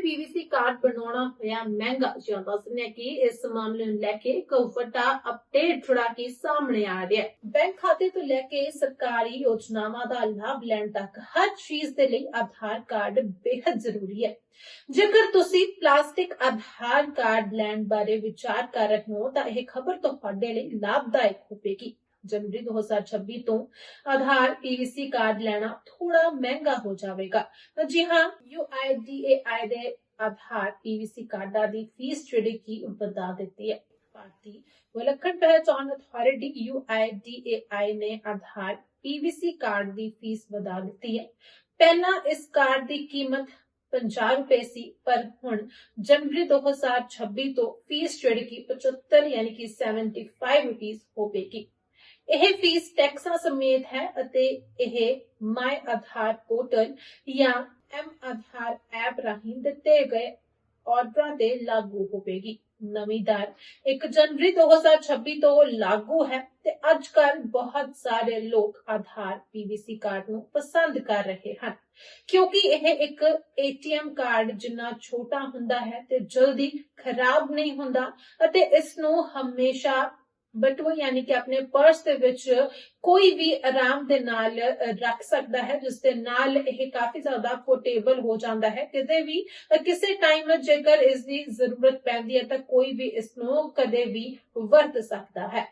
PVC card ਬਣਾਉਣਾ ਹੋਇਆ ਮਹਿੰਗਾ, ਜਾਂ ਦੱਸਦੇ ਕਿ ਇਸ ਮਾਮਲੇ ਨੂੰ ਲੈ ਕੇ ਇੱਕ ਅਪਡੇਟ ਛੁੜਾ ਕੇ ਸਾਹਮਣੇ ਆ ਰਿਹਾ ਹੈ। ਬੈਂਕ ਖਾਤੇ ਤੋਂ ਲੈ ਕੇ ਸਰਕਾਰੀ ਯੋਜਨਾਵਾਂ ਦਾ ਲਾਭ ਲੈਣ ਤੱਕ ਹਰ ਚੀਜ਼ ਦੇ ਲਈ ਆਧਾਰ ਕਾਰਡ ਬੇहद ਜ਼ਰੂਰੀ ਹੈ। ਜੇਕਰ ਤੁਸੀਂ ਪਲਾਸਟਿਕ ਆਧਾਰ ਕਾਰਡ ਲੈਣ ਬਾਰੇ ਵਿਚਾਰ ਕਰ ਰਹੇ ਹੋ ਤਾਂ ਇਹ ਖਬਰ ਤੁਹਾਡੇ ਲਈ ਲਾਭਦਾਇਕ ਹੋਵੇਗੀ। ਜਨਵਰੀ 2026 ਤੋਂ ਆਧਾਰ ਪੀਵੀਸੀ ਕਾਰਡ ਲੈਣਾ ਥੋੜਾ ਮਹਿੰਗਾ ਹੋ ਜਾਵੇਗਾ। ਜੀ ਹਾਂ UIDAI ਦੇ ਆਧਾਰ ਪੀਵੀਸੀ ਕਾਰਡਾਂ ਦੀ ਫੀਸ ਜਿਹੜੀ ਕੀ ਵਧਾ ਦਿੱਤੀ ਹੈ। ਭਾਰਤੀ ਵਿਲੱਖਣ ਪਹਿਚਾਣ ਅਥਾਰਟੀ UIDAI ਨੇ ਆਧਾਰ ਪੀਵੀਸੀ ਕਾਰਡ ਦੀ ਫੀਸ ਵਧਾ ਦਿੱਤੀ ਹੈ। ਪਹਿਲਾਂ ਇਸ ਕਾਰਡ ਦੀ ਕੀਮਤ 50 ਰੁਪਏ ਸੀ, ਪਰ ਹੁਣ ਜਨਵਰੀ 2026 ਤੋਂ ਫੀਸ ਜਿਹੜੀ ਕਿ 75 ਯਾਨੀ ਕਿ 75 ਰੁਪਏ ਹੋਵੇਗੀ ਇਹ ਫੀਸ ਟੈਕਸਾਂ ਸਮੇਤ ਹੈ ਅਤੇ ਇਹ ਮਾਈ ਆਧਾਰ ਪੋਰਟਲ ਜਾਂ ਐਮ ਆਧਾਰ ਐਪ ਰਾਹੀਂ ਦਿੱਤੇ ਗਏ ਆਰਡਰਾਂ ਤੇ ਲਾਗੂ ਹੋਵੇਗੀ। ਨਵੀਂ ਦਰ 1 ਜਨਵਰੀ 2026 ਤੋਂ ਲਾਗੂ ਹੈ ਤੇ ਅੱਜ ਕੱਲ ਬਹੁਤ ਸਾਰੇ ਲੋਕ ਆਧਾਰ ਪੀਵੀਸੀ ਕਾਰਡ ਨੂੰ ਪਸੰਦ ਕਰ ਰਹੇ ਹਨ। ਕਿਉਂਕਿ ਇਹ ਇੱਕ ਏਟੀਐਮ ਕਾਰਡ ਜਿੰਨਾ ਛੋਟਾ ਹੁੰਦਾ ਹੈ ਤੇ ਜਲਦੀ ਖਰਾਬ ਨਹੀਂ ਹੁੰਦਾ ਅਤੇ ਇਸ ਨੂੰ ਹਮੇਸ਼ਾ ਬਟੂਆ ਯਾਨੀ ਕਿ ਆਪਣੇ ਪਰਸ ਦੇ ਵਿੱਚ ਕੋਈ ਵੀ ਆਰਾਮ ਦੇ ਨਾਲ ਰੱਖ ਸਕਦਾ ਹੈ ਜਿਸ ਦੇ ਨਾਲ ਇਹ ਕਾਫੀ ਜ਼ਿਆਦਾ ਪੋਰਟੇਬਲ ਹੋ ਜਾਂਦਾ ਹੈ ਕਿਤੇ ਵੀ ਕਿਸੇ ਟਾਈਮ ਜੇਕਰ ਇਸ ਦੀ ਜ਼ਰੂਰਤ ਪੈਂਦੀ ਹੈ ਤਾਂ ਕੋਈ ਵੀ ਇਸ ਨੂੰ ਕਦੇ ਵੀ ਵਰਤ ਸਕਦਾ ਹੈ